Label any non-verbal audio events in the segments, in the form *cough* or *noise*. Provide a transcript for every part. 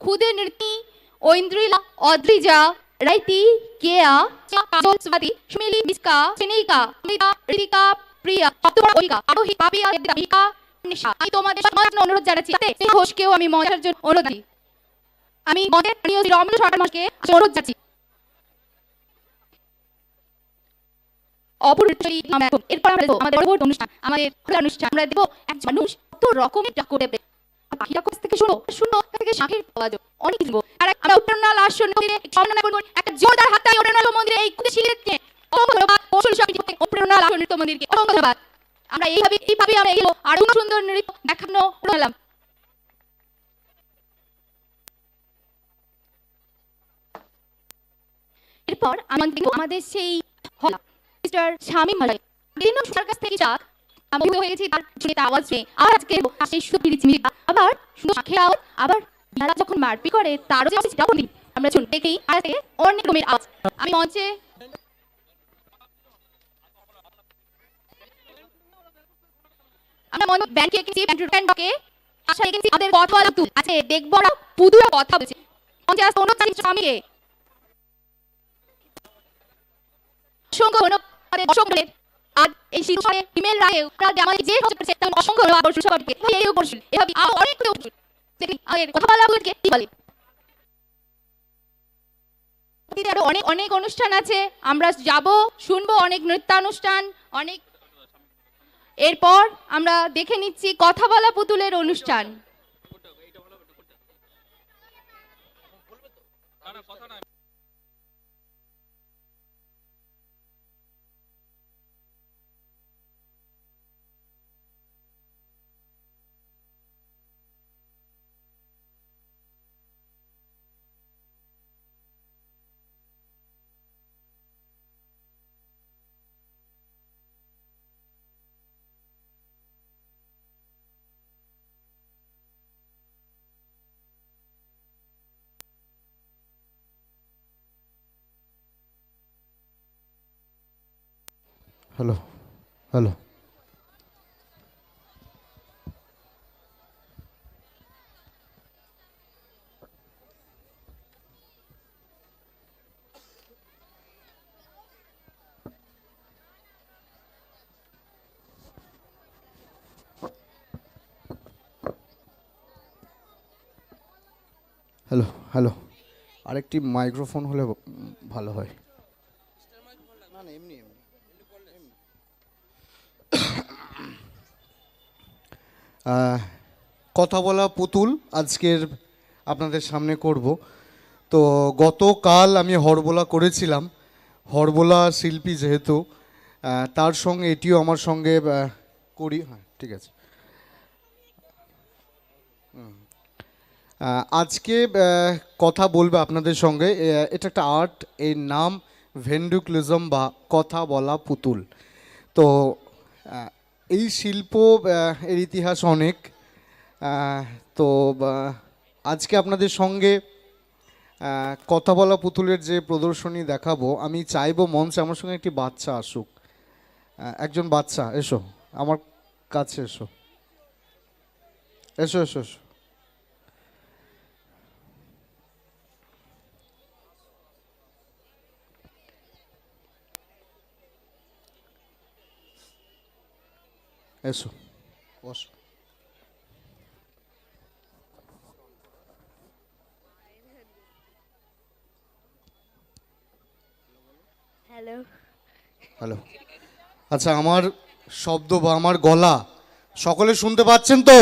খুদে নৃতি ঐন্দ্রিলা অদ্রিজা রাইতি কেয়া কাজল স্বাতি সুমিলি মিসকা সিনিকা মিতা রিতিকা প্রিয়া সপ্তমা ওলিকা আরোহী পাপিয়া দেবিকা নিশা আমি তোমাদের সমাজ অনুরোধ জানাচ্ছি সেই ঘোষকেও আমি মজার জন্য অনুরোধ জানাই আমি মদের প্রিয় শ্রী রমণ মাসকে অনুরোধ যাচ্ছি অপরিচয়ী এরপর আমরা আমাদের অনুষ্ঠান। আমাদের অনুষ্ঠান। আমরা দেবো এক মানুষ কত রকমের করে দেবে পাখিরা কাছ থেকে শুনো। শুনো থেকে শাঁখের আওয়াজ অনেক কিছু আর আমরা উত্তরনাল আসন মন্দিরে সম্মাননা করব। একটা জোরদার হাততালি উত্তরনাল মন্দিরে এই কুশীলকে অসংখ্য ধন্যবাদ। কৌশল সমিতি উত্তরনাল আসন নৃত্য মন্দিরকে। অসংখ্য আমরা এইভাবে এইভাবে আমরা এগিয়ে আরও সুন্দর নৃত্য দেখানো হলাম এরপর আমাদের আমাদের সেই হল। মিস্টার স্বামী মালাই দিন সবার কাছ থেকে যাক। আমি হয়ে তার শুনে আওয়াজ শুনে আর আজকে সেই সুন্দর পিড়ি আবার সুন্দর শাখে আবার যারা যখন মারপি করে, তারও যে আমরা শুনতে দেখেই আর অনেক রকমের আওয়াজ। আমি মঞ্চে আমরা মনে ব্যাংকে এঁকেছি ব্যাংকে আশা এঁকেছি আমাদের কথা বলা তু আছে দেখব আমরা পুদুরা কথা বলছে। মঞ্চে আসতে অনুরোধ জানিয়েছি স্বামীকে অসংখ্য আমাদের দর্শকদের আর এই শীর্ষে ইমেল রাখে যে আমাদের যে সহযোগিতা করেছে তেমন অসংখ্য ধন্যবাদ বর্ষণ সবাইকে ভাই এই বর্ষণ এভাবে আরও অনেক করে বর্ষণ দেখি আমাদের কথা বলা বলতে কি বলে? আরও অনেক অনেক অনুষ্ঠান আছে। আমরা যাব, শুনব অনেক নৃত্যানুষ্ঠান, অনেক। এরপর আমরা দেখে নিচ্ছি কথা বলা পুতুলের অনুষ্ঠান। হ্যালো হ্যালো হ্যালো হ্যালো আরেকটি মাইক্রোফোন হলে ভালো হয় না না এমনি এমনি আহ, কথা বলা পুতুল আজকের আপনাদের সামনে করব। তো গতকাল আমি হরবোলা করেছিলাম। হরবোলা শিল্পী যেহেতু তার সঙ্গে এটিও আমার সঙ্গে করি। হ্যাঁ ঠিক আছে। আজকে কথা বলবে আপনাদের সঙ্গে। এটা একটা আর্ট, এর নাম ভেন্ডুক্লিজম বা কথা বলা পুতুল। তো এই শিল্প এর ইতিহাস অনেক। তো আজকে আপনাদের সঙ্গে কথা বলা পুতুলের যে প্রদর্শনী দেখাবো, আমি চাইব মঞ্চে আমার সঙ্গে একটি বাচ্চা আসুক। একজন বাচ্চা, এসো। আমার কাছে এসো। এসো এসো এসো। এসো বসো হ্যালো হ্যালো আচ্ছা আমার শব্দ বা আমার গলা সকলে শুনতে পাচ্ছেন তো?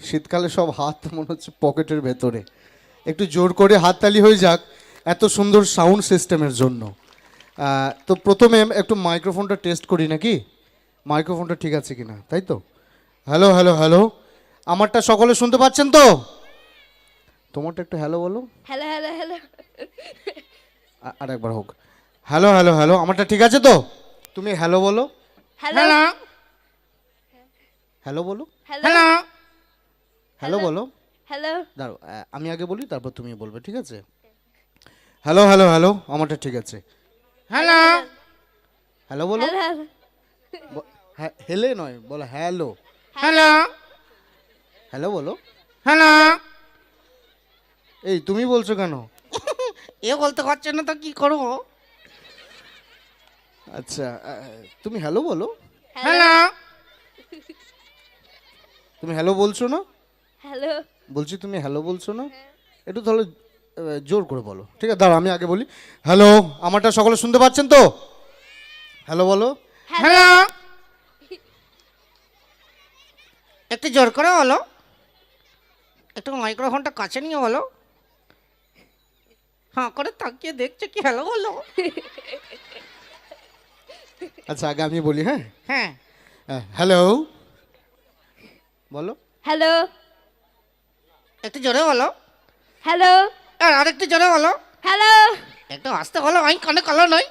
শীতকালে সব হাত মনে হচ্ছে পকেটের ভেতরে। একটু জোর করে হাততালি হয়ে যাক এত সুন্দর সাউন্ড সিস্টেমের জন্য। তো প্রথমে একটু মাইক্রোফোনটা টেস্ট করি নাকি? মাইক্রোফোনটা ঠিক আছে কিনা তাই তো? হ্যালো হ্যালো হ্যালো আমারটা সকলে শুনতে পাচ্ছেন তো? তোমারটা একটু হ্যালো বলো। হ্যালো হ্যালো হ্যালো আর একবার হোক। হ্যালো হ্যালো হ্যালো আমারটা ঠিক আছে তো? তুমি হ্যালো বলো। হ্যালো হ্যালো বলো। হ্যালো হ্যালো বলো। হ্যালো দাঁড়ো আমি আগে বলি তারপর তুমি বলবে ঠিক আছে? হ্যালো হ্যালো হ্যালো আমারটা ঠিক আছে। হ্যালো হ্যালো বলো। হেলে নয় বলো হ্যালো। হ্যালো। হ্যালো বলো। হ্যালো। এই তুমি বলছো কেন? এ বলতে পারছে না তো কি করব? আচ্ছা তুমি হ্যালো বলো। হ্যালো। তুমি হ্যালো বলছো না? হ্যালো। বলছি তুমি হ্যালো বলছো না? একটু তাহলে জোর করে বলো। ঠিক আছে দাঁড়া আমি আগে বলি। হ্যালো আমারটা সকলে শুনতে পাচ্ছেন তো? হ্যালো বলো। হ্যালো। একটু জোর করে বলো। একটু মাইক্রোফোনটা কাছে নিয়ে বলো। হ্যাঁ করে তাকিয়ে দেখছে কি হ্যালো বলো। আচ্ছা আগে আমি বলি হ্যাঁ? হ্যাঁ। হ্যাঁ, হ্যালো? বলো। হ্যালো? একটু জোরে বলো। হ্যালো? আর আরেকটু জোরে বলো। হ্যালো? একটু আসতে বলো আমি কানে কালো নই।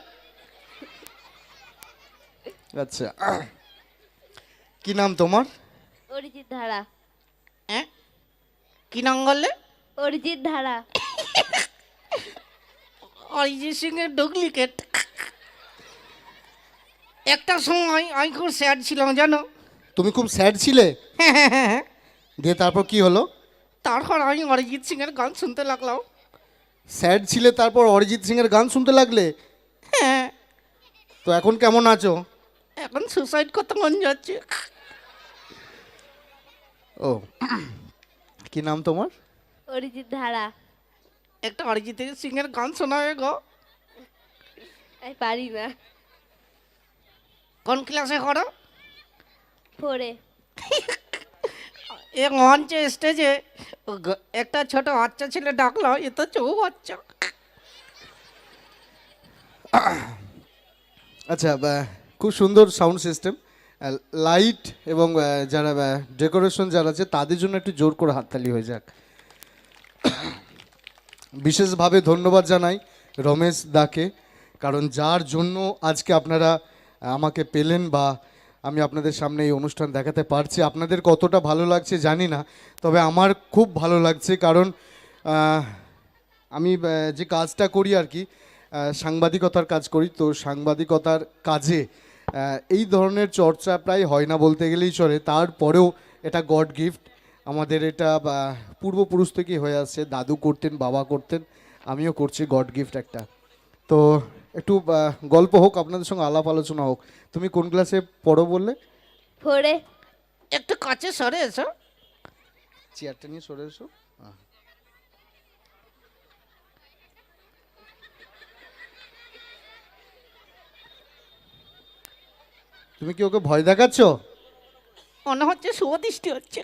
আচ্ছা। কি নাম তোমার? অরিজিৎ ধারা। হ্যাঁ কি নাম বললে অরিজিৎ ধারা। অরিজিৎ সিং এর ডুপ্লিকেট। একটা সময় আমি খুব স্যাড ছিলাম জানো? তুমি খুব স্যাড ছিলে? হ্যাঁ হ্যাঁ হ্যাঁ হ্যাঁ। দিয়ে তারপর কি হলো? তারপর আমি অরিজিৎ সিং এর গান শুনতে লাগলাম। স্যাড ছিলে তারপর অরিজিৎ সিং এর গান শুনতে লাগলে? হ্যাঁ। তো এখন কেমন আছো? এখন সুসাইড করতে মন যাচ্ছে। ও। কি নাম তোমার? অরিজিৎ ধারা। একটা অরিজিৎ সিং এর গান শোনাবে গো। আমি পারি না। কোন ক্লাসে করো? ফোরে এ। মঞ্চে স্টেজে একটা ছোট বাচ্চা ছেলে ডাকলো এ তো চৌ বাচ্চা। আচ্ছা খুব সুন্দর সাউন্ড সিস্টেম লাইট এবং যারা ডেকোরেশন যারা আছে, তাদের জন্য একটু জোর করে হাততালি হয়ে যাক। বিশেষভাবে ধন্যবাদ জানাই রমেশ দাকে, কারণ যার জন্য আজকে আপনারা আমাকে পেলেন বা আমি আপনাদের সামনে এই অনুষ্ঠান দেখাতে পারছি। আপনাদের কতটা ভালো লাগছে জানি না, তবে আমার খুব ভালো লাগছে কারণ আমি যে কাজটা করি আর কি সাংবাদিকতার কাজ করি, তো সাংবাদিকতার কাজে এই ধরনের চর্চা প্রায় হয় না বলতে গেলেই চলে। তারপরেও এটা গড গিফট। আমাদের এটা পূর্বপুরুষ থেকেই হয়ে আসছে। দাদু করতেন বাবা করতেন আমিও করছি গড গিফট একটা। তো একটু গল্প হোক আপনাদের সঙ্গে আলাপ আলোচনা হোক। তুমি কোন ক্লাসে পড়ো বললে? ফোরে। একটু কাছে সরে এসো। চেয়ারটা নিয়ে সরে এসো। তুমি কি ওকে ভয় দেখাচ্ছ? মনে হচ্ছে শুভ হচ্ছে।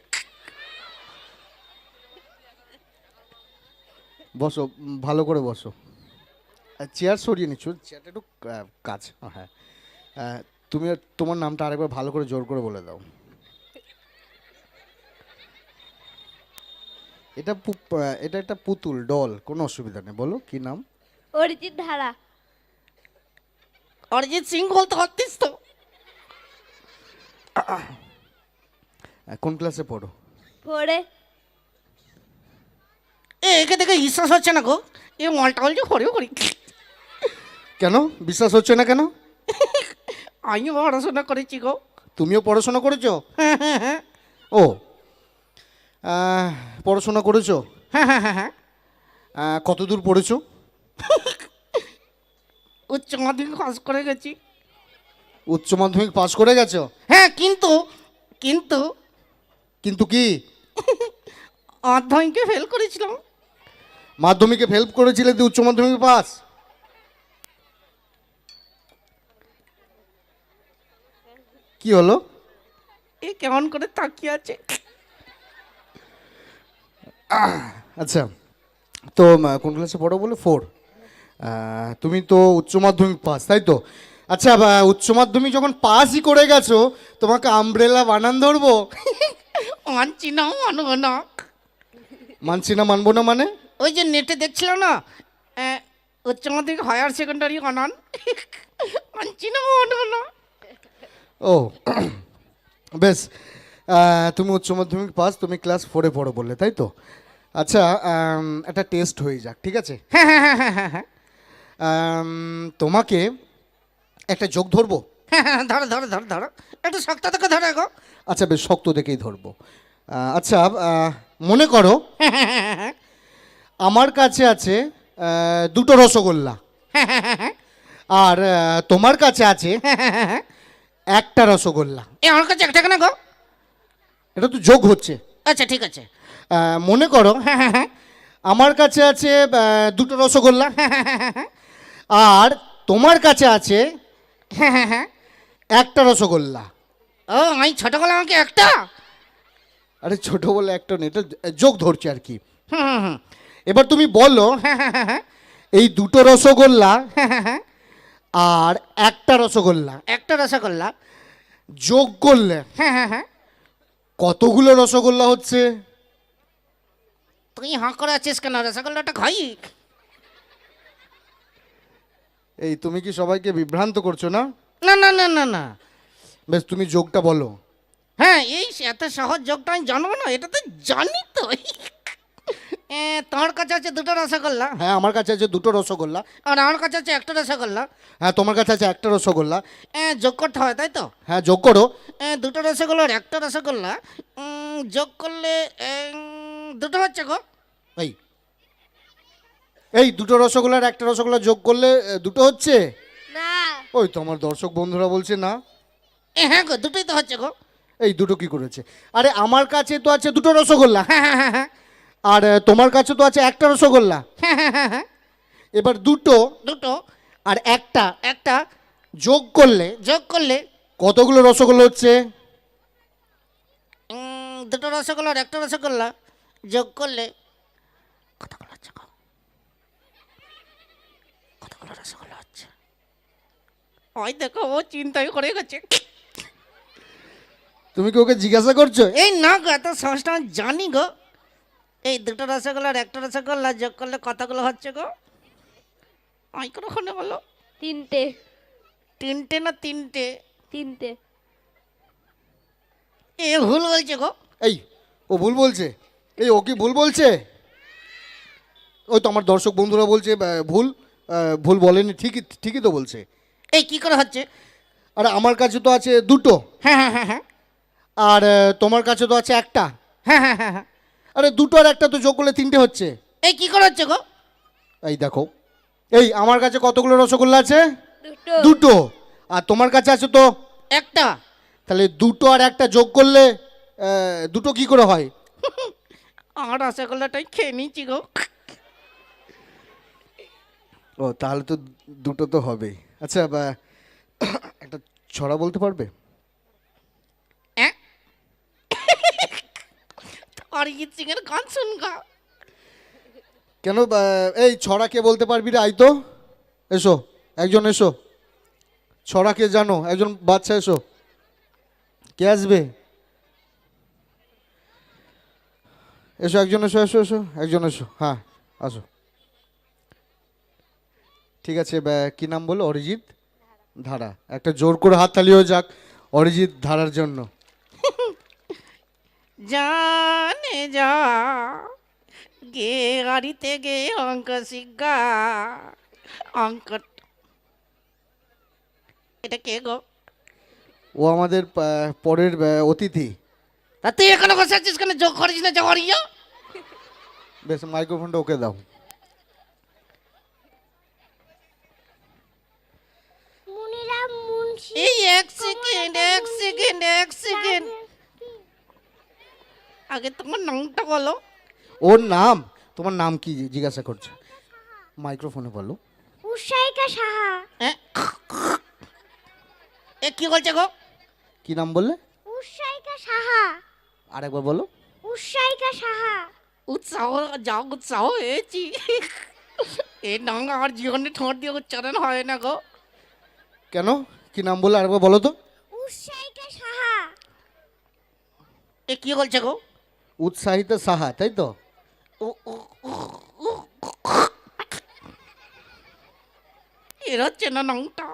বসো ভালো করে বসো। চেয়ার সরিয়ে নিচ্ছ চেয়ারটা একটু কাজ হ্যাঁ। তুমি তোমার নামটা আরেকবার ভালো করে জোর করে বলে দাও। এটা পু- এটা একটা পুতুল ডল কোনো অসুবিধা নেই। বলো কি নাম? অরিজিৎ ধারা। অরিজিৎ সিং বলতে পারতিস তো। কোন ক্লাসে পড়ো? এ একে দেখে বিশ্বাস হচ্ছে না গো। এ মলটা বলছে হরেও করি। কেন? বিশ্বাস হচ্ছে না কেন? আমি পড়াশোনা করেছি গো। তুমিও পড়াশোনা করেছ? হ্যাঁ হ্যাঁ হ্যাঁ। ও। পড়াশোনা করেছ? হ্যাঁ হ্যাঁ হ্যাঁ হ্যাঁ। কতদূর পড়েছো? উচ্চ মাধ্যমিক পাস করে গেছি। উচ্চ মাধ্যমিক পাশ করে গেছো? হ্যাঁ কিন্তু কিন্তু। কিন্তু কি? *laughs* মাধ্যমিকে ফেল করেছিলাম। মাধ্যমিকে হেল্প করেছিলে দিয়ে উচ্চ মাধ্যমিক পাস? কি হলো? এ কেমন করে তাকিয়ে আছে? আচ্ছা তো কোন ক্লাসে পড়ো বলে? ফোর তুমি তো উচ্চ মাধ্যমিক পাস তাই তো? আচ্ছা উচ্চ মাধ্যমিক যখন পাসই করে গেছো তোমাকে আমব্রেলা বানান ধরবো? মানছি না মানবো না। মানছি না মানবো না মানে? ওই যে নেটে দেখছিলাম না উচ্চ মাধ্যমিক হায়ার সেকেন্ডারি অনান মানছি না মানবো না। ও বেশ। তুমি উচ্চ মাধ্যমিক পাস তুমি ক্লাস ফোরে পড়ো বললে তাই তো? আচ্ছা একটা টেস্ট হয়ে যাক ঠিক আছে? হ্যাঁ হ্যাঁ হ্যাঁ হ্যাঁ হ্যাঁ হ্যাঁ। তোমাকে একটা যোগ ধরবো? হ্যাঁ *laughs* হ্যাঁ ধরো ধরো ধরো ধরো। একটু শক্ত থেকে ধরো গো। আচ্ছা বেশ শক্ত দেখেই ধরবো। আচ্ছা মনে করো *laughs* আমার কাছে আছে দুটো রসগোল্লা। *laughs* আর তোমার কাছে আছে একটা রসগোল্লা। এ আমার কাছে একটা কেন গো? এটা তো যোগ হচ্ছে। আচ্ছা ঠিক আছে। মনে করো আমার কাছে আছে দুটো রসগোল্লা। আর তোমার কাছে আছে একটা রসগোল্লা। ও আমি ছোটবেলা আমাকে একটা? আরে ছোট বলে একটা নেই এটা যোগ ধরছে আর কি। হুম, হুম, হুম। এবার তুমি বলো এই দুটো রসগোল্লা আর একটা রসগোল্লা। একটা রসগোল্লা। যোগ করলে হ্যাঁ হ্যাঁ হ্যাঁ। কতগুলো রসগোল্লা হচ্ছে? তুই হাঁ করে আছিস কেন? রসগোল্লাটা খাই এই তুমি কি সবাইকে বিভ্রান্ত করছ না? না না না না না। বেশ তুমি যোগটা বলো। হ্যাঁ এই এত সহজ যোগটা আমি জানব না এটা তো জানি তো। তোমার কাছে আছে দুটো রসগোল্লা? হ্যাঁ আমার কাছে আছে দুটো রসগোল্লা। আর আমার কাছে আছে একটা রসগোল্লা। হ্যাঁ তোমার কাছে আছে একটা রসগোল্লা। যোগ করতে হয় তাই তো? হ্যাঁ যোগ করো। দুটো রসগোল্লা আর একটা রসগোল্লা। যোগ করলে দুটো হচ্ছে গো। এই এই দুটো রসগোল্লার একটা রসগোল্লা যোগ করলে দুটো হচ্ছে? না। ওই তো আমার দর্শক বন্ধুরা বলছে না। এ, হ্যাঁ গো দুটোই তো হচ্ছে গো। এই দুটো কি করেছে? আরে আমার কাছে তো আছে দুটো রসগোল্লা। হ্যাঁ হ্যাঁ হ্যাঁ হ্যাঁ। আর তোমার কাছে তো আছে একটা রসগোল্লা। হ্যাঁ হ্যাঁ হ্যাঁ হ্যাঁ। এবার দুটো দুটো। আর একটা একটা। যোগ করলে যোগ করলে। কতগুলো রসগোল্লা হচ্ছে? দুটো রসগোল্লা আর একটা রসগোল্লা যোগ করলে। কতগুলো? গো রসগোল্লা হচ্ছে ওই দেখো ও চিন্তাই করে গেছে। তুমি কি ওকে জিজ্ঞাসা করছ? এই না গো এত সহজটা জানি গো। এই দুটো রসগোল্লা আর একটা রসগোল্লা যোগ করলে কতগুলো হচ্ছে গো? আমি কোনোখানে বলো? তিনটে। তিনটে না তিনটে? তিনটে। এ ভুল বলছে গো। এই ও ভুল বলছে। এই ও কি ভুল বলছে? ওই তো আমার দর্শক বন্ধুরা বলছে ভুল। ভুল বলেনি ঠিকই ঠিকই তো বলছে। এই কি করে হচ্ছে? আর আমার কাছে তো আছে দুটো। হ্যাঁ হ্যাঁ হ্যাঁ হ্যাঁ। আর তোমার কাছে তো আছে একটা। হ্যাঁ হ্যাঁ হ্যাঁ হ্যাঁ। আরে দুটো আর একটা তো যোগ করলে তিনটে হচ্ছে। এই কি করে হচ্ছে গো? এই দেখো। এই আমার কাছে কতগুলো রসগোল্লা আছে? দুটো। দুটো। আর তোমার কাছে আছে তো? একটা। তাহলে দুটো আর একটা যোগ করলে দুটো কি করে হয়? *laughs* আমার রসগোল্লাটাই খেয়ে নিচ্ছি গো। ও তাহলে তো দুটো তো হবেই। আচ্ছা বা, একটা ছড়া বলতে পারবে? অরিজিৎ সিং এর গান শুনগা কেন এই ছড়া কে বলতে পারবি রে আই তো এসো একজন এসো। ছড়া কে জানো? একজন বাচ্চা এসো। কে আসবে? এসো একজন এসো এসো এসো একজন এসো। হ্যাঁ আসো। ঠিক আছে কি নাম বলো অরিজিৎ? ধারা। একটা জোর করে হাততালি হয়ে যাক অরিজিৎ ধারার জন্য। *laughs* জানে যা গে গাড়িতে গে অঙ্ক শিক্ষা অঙ্ক এটা কে গো? ও আমাদের পরের অতিথি। তা তুই এখানে বসে আছিস কেন? যোগ করিস না ইয়া বেশ মাইক্রোফোনটা ওকে দাও মুনিরাম মুন্সি এই এক সেকেন্ড এক সেকেন্ড এক সেকেন্ড আগে তোমার নামটা বলো। ওর নাম তোমার নাম কি জিজ্ঞাসা করছে? মাইক্রোফোনে বলো। উৎসাহিকা সাহা। হ্যাঁ। এ কি বলছে গো? কি নাম বললে? উৎসাহিকা সাহা। আরেকবার বলো। উৎসাহিকা সাহা। উৎসাহ যাও উৎসাহ হয়েছি এ নাম আমার জীবনে ঠোঁট দিয়ে উচ্চারণ হয় না গো। কেন? কি নাম বললে আরেকবার বলো তো? উৎসাহিকা সাহা। এ কি বলছে গো? উৎসাহিত সাহা তাই তো? এর হচ্ছে না নংটা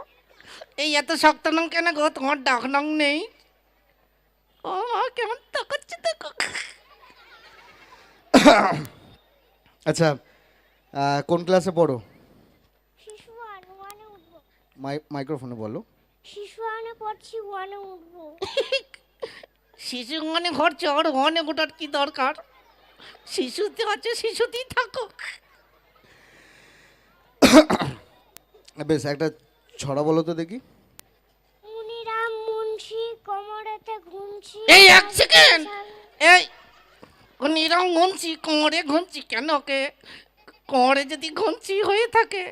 এই এত শক্ত নং কেন গো? তোমার ডাক নং নেই। ও মা কেমন তাকাচ্ছে দেখো। আচ্ছা কোন ক্লাসে পড়ো? শিশু ওয়ান ওয়ানে উঠবো। মাই মাইক্রোফোনে বলো। শিশু ওয়ানে পড়ছি ওয়ানে উঠবো। শিশু মনে ঘরছে ওর মনে গোটার কি দরকার? শিশুতে আছে শিশুতেই থাকো বেশ একটা ছড়া বলো তো দেখি। মুনিরাম মুন্সি কোমরেতে ঘুমছি। এই এক সেকেন্ড এই নিরং ঘুমছি কোমরে ঘুমছি কেন কে? কোমরে যদি ঘুমছি হয়ে থাকে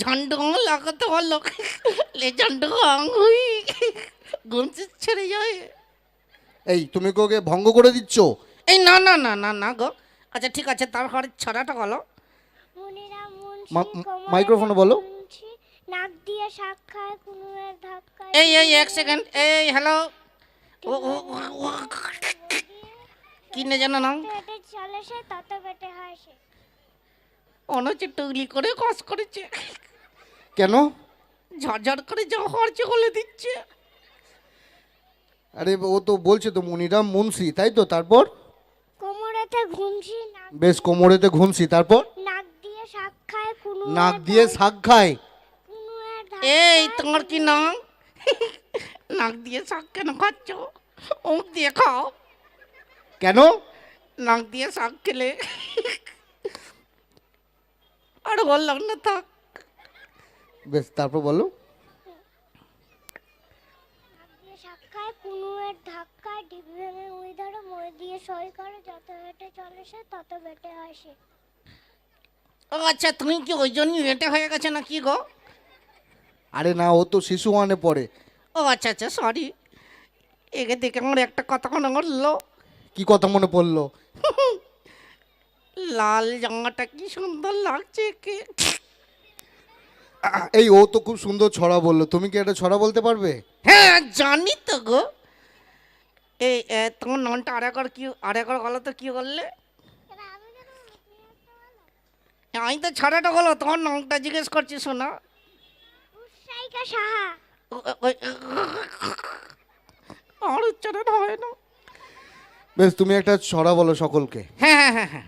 ঝন্ডু লাগাতে হলো লে ঝন্ডু হুই ঘুমছি ছেড়ে যায় এই তুমি কি ওকে ভঙ্গ করে দিচ্ছ এই না না না না না গো আচ্ছা ঠিক আছে তারপরে ছড়াটা বলো মাইক্রোফোনে বলো। ঘুমছি, নাক দিয়ে শাক খায় কুনুয়ের ধাক্কায় এই এই এক সেকেন্ড এই হ্যালো ও ও ও, ও, কি না জানো না চলে সে তত পেটে হয় সে মনে হচ্ছে টুগলি করে কস করেছে। কেন? ঝরঝর করে যা হরচে গলে দিচ্ছে। আরে ও তো বলছে তো মনিরাম মুন্সি তাই তো? তারপর? কোমরেতে ঘুমছি নাক বেশ কোমরেতে ঘুমছি তারপর? নাক দিয়ে শাক খায় কুনুয়ের নাক দিয়ে শাক খায়? এই তোমার কি নাম? নাক দিয়ে শাক কেন খাচ্ছ? মুখ দিয়ে খাও। কেন? নাক দিয়ে শাক খেলে। আর বললাম না থাক। বেশ তারপর বলো। ধাক্কায় ডিবি ভেঙে উই ধরে মই দিয়ে সই করে যত বেটে চলে সে তত বেটে ও আচ্ছা তুমি কি ওই জন্যই রেটে হয়ে গেছে না কি গো? আরে না ও তো শিশু ওয়ানে পড়ে। ও আচ্ছা আচ্ছা সরি একে দেখে আমার একটা কথা মনে করল কি কথা মনে পড়ল? *laughs* লাল জামাটা কি সুন্দর লাগছে কে এই ও তো খুব সুন্দর ছড়া বলল। তুমি কি একটা ছড়া বলতে পারবে? হ্যাঁ জানি তো গো। এই এ, তোমার নামটা আরেকবার কি আরেকবার বলো তো কি বললে? আমি তো ছড়াটা বলো তোমার নামটা জিজ্ঞেস করছি শোনা। আমার উচ্চারণ হয় না। বেশ তুমি একটা ছড়া বলো সকলকে। হ্যাঁ হ্যাঁ হ্যাঁ হ্যাঁ।